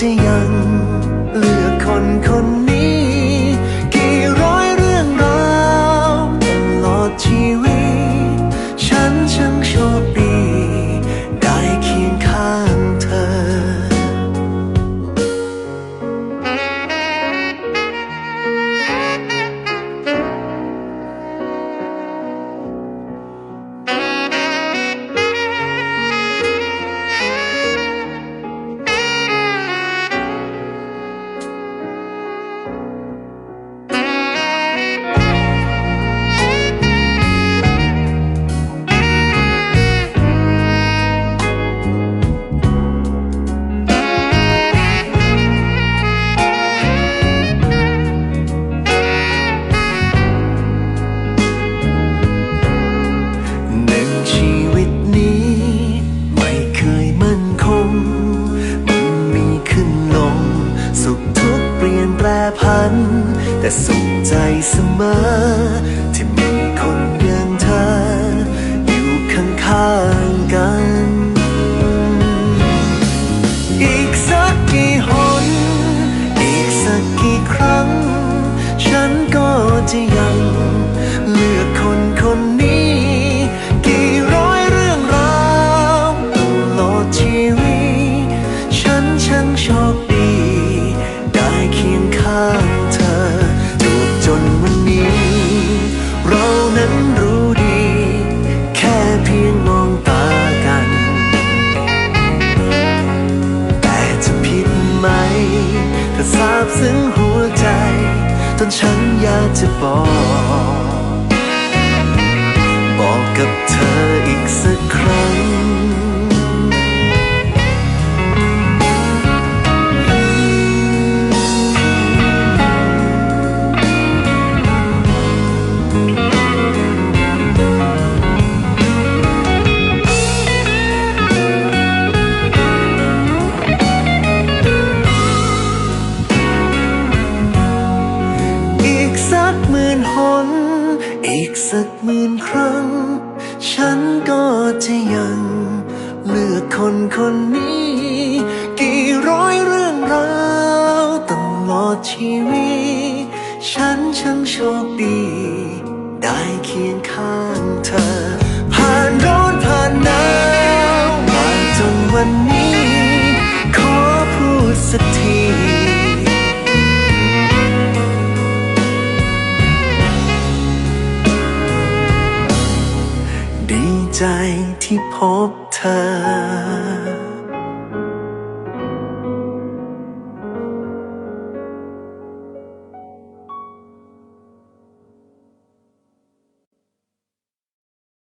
ก็จ แต่สุขใจเสมอ ที่มีคนอย่างเธอ อยู่ข้างๆกัน อีกสักกี่หน อีกสักกี่ครั้ง ฉันก็จะ จะบอก บอกกับเธอ มื่นหน อีกสักหมื่นครั้ง ฉันก็จะยัง เลือกคนคนนี้ กี่ร้อยเรื่องราวตลอดชีวิต ฉันช่างโชคดี ได้เคียงข้างเธอ ผ่านร้อนผ่านหนาวมาจนวันนี้ ขอพูดสักที ใจที่พบเธอ